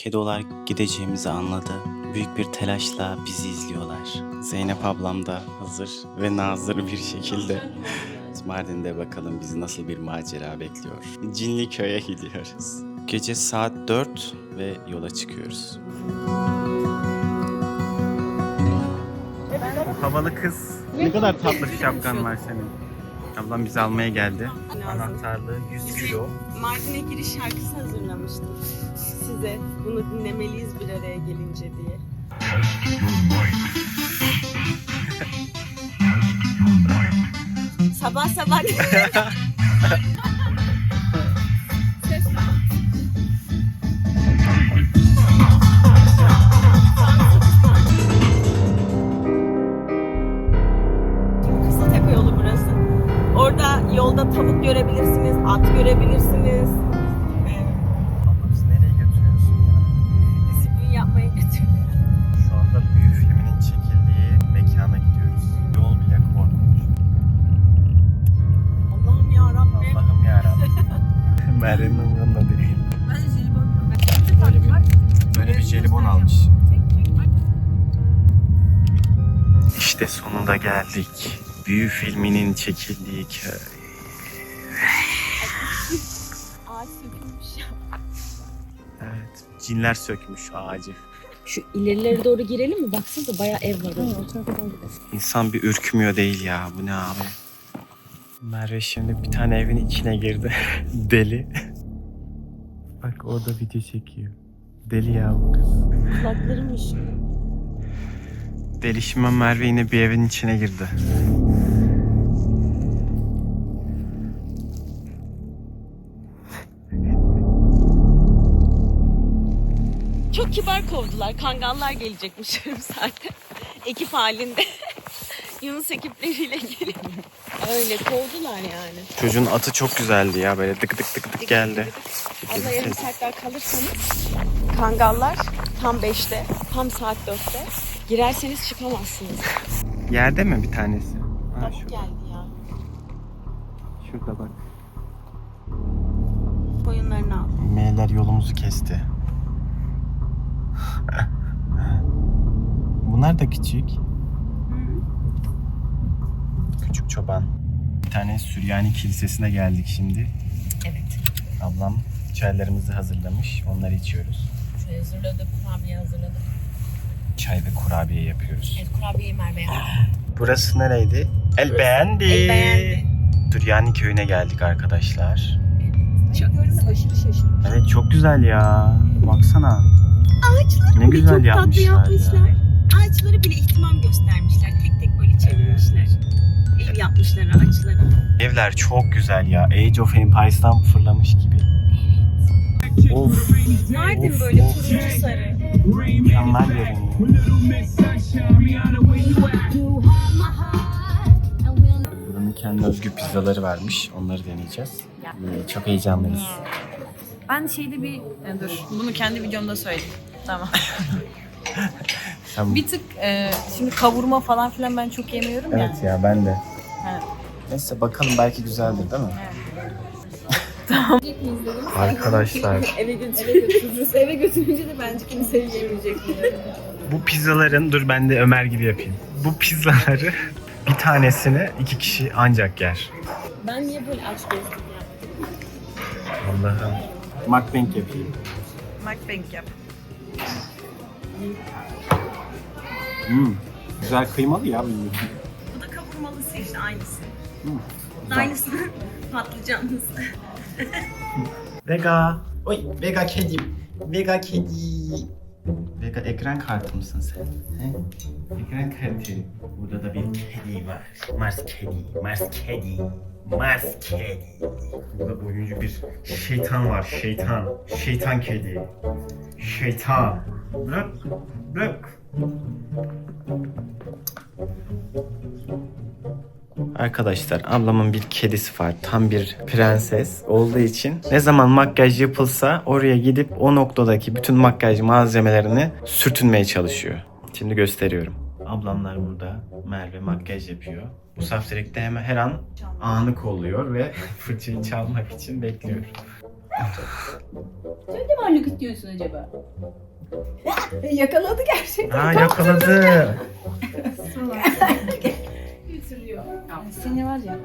Kedi olarak gideceğimizi anladı. Büyük bir telaşla bizi izliyorlar. Zeynep ablam da hazır ve nazır bir şekilde. Mardin'de bakalım bizi nasıl bir macera bekliyor. Cinli köye gidiyoruz. Gece saat 4 ve yola çıkıyoruz. Havalı kız. Ne kadar tatlı şapkan var senin. Ablam bizi almaya geldi. Anahtarlığı 100 kilo. Mardin'e giriş şarkısı hazırlamıştım. Size bunu dinlemeliyiz bir araya gelince diye. sabah sabah yolda tavuk görebilirsiniz, at görebilirsiniz. Abla bizi nereye götürüyorsun ya? disiplin yapmaya götürüyor. Şu anda büyü filminin çekildiği mekana gidiyoruz. Yol bile korkunç. Allah'ım ya Rabbim. Allah'ım yarabbim. Merve'nin umurunda değil. Ben jelibon Böyle bir, böyle bir jelibon almış. İşte sonunda geldik. Büyü filminin çekildiği köy. Ağaç sökülmüş. Evet. Cinler sökmüş ağacı. Şu ilerilere doğru girelim mi? Baksanıza bayağı ev var orada. İnsan bir ürkmüyor değil ya. Bu ne abi? Merve şimdi bir tane evin içine girdi. Deli. Bak o da video çekiyor. Deli ya bu kız. Kulaklarımmış. Delişime Merve yine bir evin içine girdi. Çok kibar kovdular. Kangallar gelecekmiş saatte. Ekip halinde. Yunus ekipleriyle gelip. Öyle kovdular yani. Çocuğun atı çok güzeldi ya böyle tık tık tık tık geldi. Allah yarım saat daha kalırsanız. Kangallar tam 5'te, tam saat 4'te. Girerseniz çıkamazsınız. Yerde mi bir tanesi? Ha, Tavuk şurada. geldi ya. Şurada bak. Koyunlarını al. Meyler yolumuzu kesti. Bunlar da küçük. Küçük çoban. Bir tane Süryani Kilisesi'ne geldik şimdi. Evet. Ablam çaylarımızı hazırlamış. Onları içiyoruz. Şey hazırladık, kurabiye hazırladık. Çay ve kurabiye yapıyoruz. Evet, kurabiyeyi Merve'ye Burası nereydi? El beğendi. El beğendi. Süryani köyüne geldik arkadaşlar. Çok aşırı şaşırdım. Evet çok güzel ya. Baksana. Ağaçları Ne bile güzel çok yapmışlar tatlı ya. yapmışlar. Ağaçları bile ihtimam göstermişler. Tek tek böyle çevirmişler. Ev yapmışlar ağaçlara. Evler çok güzel ya. Age of Empires'tan fırlamış gibi. Of. Mardin Of, böyle of. turuncu sarı. Mükemmel görünüyor. Buranın kendi özgü pizzaları varmış. Onları deneyeceğiz. Ee, Çok heyecanlıyız. Ben şeyde bir e, dur bunu kendi videomda söyledim. Tamam. Sen... bir tık e, şimdi kavurma falan filan ben çok yemiyorum ya. Evet ya ben de. Evet. Neyse bakalım belki güzeldir değil mi? Arkadaşlar Eve götürürüz. Eve götürünce de bence kimse yiyemeyecek. bu pizzaların dur ben de Ömer gibi yapayım. Bu pizzaları bir tanesini iki kişi ancak yer. Ben niye böyle aç ya? Allah'ım. Mukbang yapayım. Mukbang yap. Hmm. Güzel kıymalı ya bu. Bu da kavurmalısı işte aynısı. Hmm. Aynısı patlıcanlısı. Vega. Oy Vega kedim. Vega kedi. Vega ekran kartı mısın sen? He? Ekran kartı. Burada da bir kedi var. Mars kedi. Mars kedi. Mars kedi. Burada oyuncu bir şeytan var. Şeytan. Şeytan kedi. Şeytan. Bırak. Bırak. Arkadaşlar ablamın bir kedisi var. Tam bir prenses olduğu için ne zaman makyaj yapılsa oraya gidip o noktadaki bütün makyaj malzemelerini sürtünmeye çalışıyor. Şimdi gösteriyorum. Ablamlar burada. Merve makyaj yapıyor. Bu saftirikte hemen her an anı kolluyor ve fırçayı çalmak için bekliyor. Sen de varlık istiyorsun acaba? Yakaladı gerçekten. Aa yakaladı. Götürüyor. Seni var ya.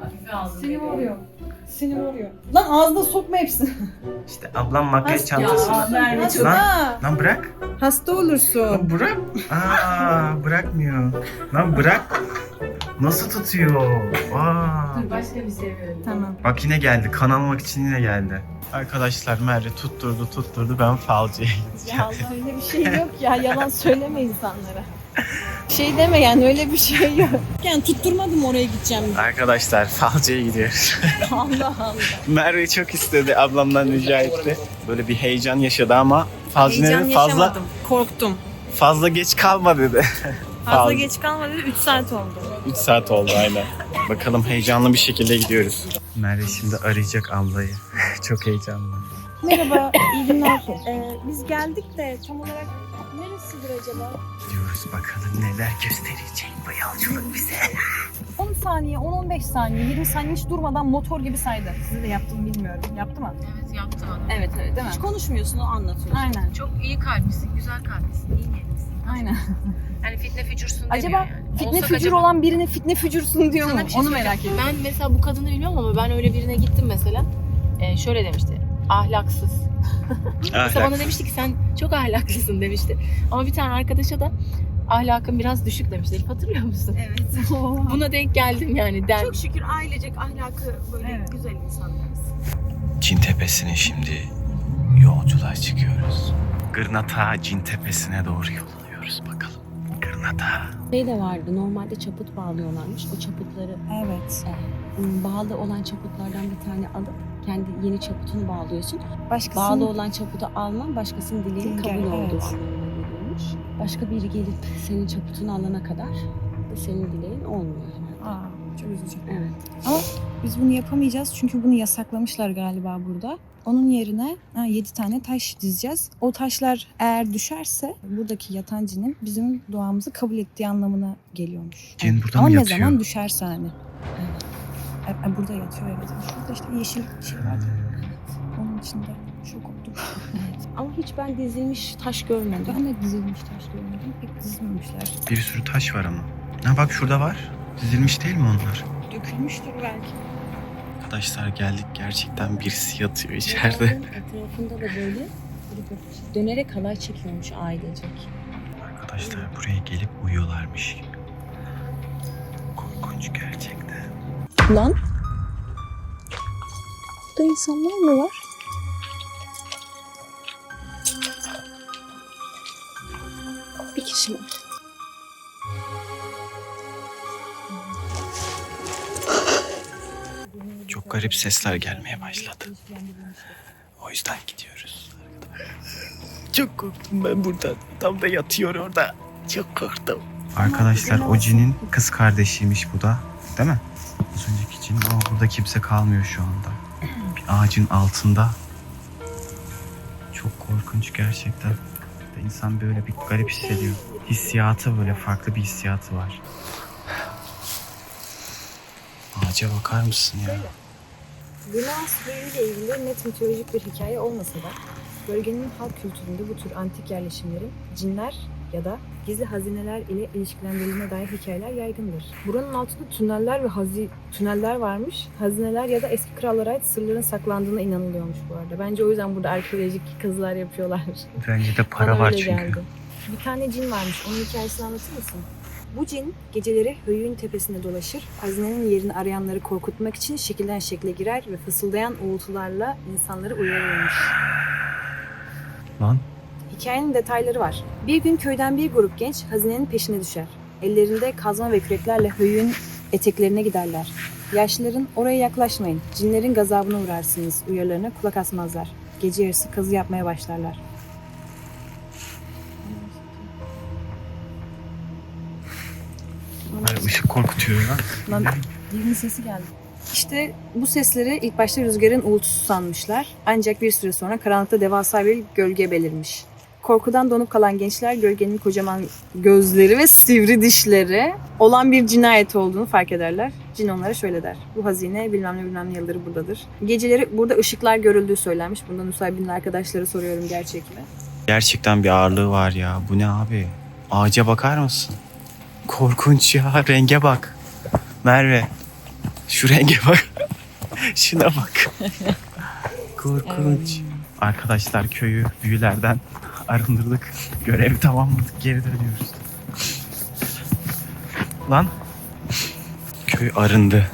Seni Seni vuruyor. Seni vuruyor. Lan ağzına sokma hepsini. İşte ablam makyaj çantası. Ya Merve çok... Lan, lan bırak. Hasta olursun. Lan bırak. Aa bırakmıyor. Lan bırak. Nasıl tutuyor? Aa. Dur başka bir şey verelim. Tamam. Bak yine geldi. Kan almak için yine geldi. Arkadaşlar Merve tutturdu tutturdu ben falcıya gideceğim. Ya Allah öyle bir şey yok ya. Yalan söyleme insanlara. Şey deme yani öyle bir şey yok. Yani tutturmadım oraya gideceğim. Arkadaşlar falcıya gidiyoruz. Allah Allah. Merve çok istedi ablamdan rica etti. Böyle bir heyecan yaşadı ama falcı Heyecan dedi, fazla yaşamadım. Korktum. fazla geç kalma dedi. Fazla Fazla. geç kalmadı. 3 saat oldu. 3 saat oldu aynen. Bakalım heyecanlı bir şekilde gidiyoruz. Merve şimdi arayacak ablayı. çok heyecanlı. Merhaba, iyi günler. Ee, biz geldik de tam olarak neresidir acaba? Gidiyoruz bakalım neler gösterecek bu yolculuk bize. 10 saniye, 10-15 saniye, 20 saniye hiç durmadan motor gibi saydı. Size de yaptım bilmiyorum. Yaptı mı? Evet yaptım onu. Evet evet değil mi? Hiç konuşmuyorsun o anlatıyorsun. Aynen. Çok iyi kalplisin, güzel kalplisin, iyi niyetlisin. Aynen. Yani fitne fücursun Acaba demiyor yani. Fitne Olsak fücur acaba- olan birine fitne fücursun diyor Sana mu? bir şey Onu merak ediyorum. Ben mesela bu kadını bilmiyorum ama ben öyle birine gittim mesela. Ee, şöyle demişti. Ahlaksız. Mesela bana demişti ki sen çok ahlaklısın demişti. Ama bir tane arkadaşa da ahlakın biraz düşük demişti. Hatırlıyor musun? Evet. Buna denk geldim yani. Den. Çok şükür ailecek ahlakı böyle Evet. güzel insanlarız. Çin Tepesi'ne şimdi yolculuğa çıkıyoruz. Gırnata Cin Tepesi'ne doğru yol alıyoruz bakalım. Gırnata. Şey de vardı. Normalde çaput bağlıyorlarmış. O çaputları Evet. ım, bağlı olan çaputlardan bir tane alıp kendi yeni çaputunu bağlıyorsun. Başkasının Bağlı olan çaputu alman başkasının dileğinin Dileği, kabul olduğu evet. anlamına geliyormuş. Başka biri gelip senin çaputunu alana kadar da senin dileğin olmuyor herhalde. Aa, çok üzücü. Evet. Biz bunu yapamayacağız çünkü bunu yasaklamışlar galiba burada. Onun yerine 7 tane taş dizeceğiz. O taşlar eğer düşerse buradaki yatan cinin bizim duamızı kabul ettiği anlamına geliyormuş. Cin burada Ama mı ne yatıyor? zaman düşerse hani. Evet. E, Burada yatıyor evet. Şurada işte yeşil şey vardı. Onun içinde şok oldum. evet. Ama hiç ben dizilmiş taş görmedim. Ben de dizilmiş taş görmedim. Pek dizilmemişler. Bir sürü taş var ama. Ha bak şurada var. Dizilmiş değil mi onlar? Dökülmüştür belki. Arkadaşlar geldik gerçekten birisi yatıyor içeride. Etrafında da böyle dönerek halay çekiyormuş ailecek. Arkadaşlar buraya gelip uyuyorlarmış. Korkunç gerçekten. Lan. Burada insanlar mı var? Bir kişi var. Çok garip sesler gelmeye başladı. O yüzden gidiyoruz. Çok korktum ben buradan. Tam da yatıyor orada. Çok korktum. Arkadaşlar o cinin kız kardeşiymiş bu da. Değil mi? Az önceki cin ama burada kimse kalmıyor şu anda. Ağacın altında. Çok korkunç gerçekten. İnsan böyle bir garip hissediyor. Hissiyatı böyle farklı bir hissiyatı var. Ağaca bakar mısın ya? Yunan ile ilgili net mitolojik bir hikaye olmasa da bölgenin halk kültüründe bu tür antik yerleşimlerin cinler ya da gizli hazineler ile ilişkilendirildiğine dair hikayeler yaygındır. Buranın altında tüneller ve hazi tüneller varmış. Hazineler ya da eski krallara ait sırların saklandığına inanılıyormuş bu arada. Bence o yüzden burada arkeolojik kazılar yapıyorlar. Bence de para Bana var çünkü. geldi. Bir tane cin varmış. Onun hikayesini anlatır mısın? Bu cin geceleri höyüğün tepesinde dolaşır. Hazinenin yerini arayanları korkutmak için şekilden şekle girer ve fısıldayan uğultularla insanları uyarırmış. Lan Hikayenin detayları var. Bir gün köyden bir grup genç hazinenin peşine düşer. Ellerinde kazma ve küreklerle höyüğün eteklerine giderler. Yaşlıların oraya yaklaşmayın, cinlerin gazabına uğrarsınız uyarılarına kulak asmazlar. Gece yarısı kazı yapmaya başlarlar. Ay, ışık korkutuyor ya. Lan dilinin sesi geldi. İşte bu sesleri ilk başta rüzgarın uğultusu sanmışlar. Ancak bir süre sonra karanlıkta devasa bir gölge belirmiş. Korkudan donup kalan gençler gölgenin kocaman gözleri ve sivri dişleri olan bir cinayet olduğunu fark ederler. Cin onlara şöyle der. Bu hazine bilmem ne bilmem ne yılları buradadır. Geceleri burada ışıklar görüldüğü söylenmiş. Bundan Nusaybin'in arkadaşları soruyorum gerçek mi? Gerçekten bir ağırlığı var ya. Bu ne abi? Ağaca bakar mısın? Korkunç ya. Renge bak. Merve. Şu renge bak. Şuna bak. Korkunç. Arkadaşlar köyü büyülerden arındırdık. Görevi tamamladık. Geri dönüyoruz. Lan. Köy arındı.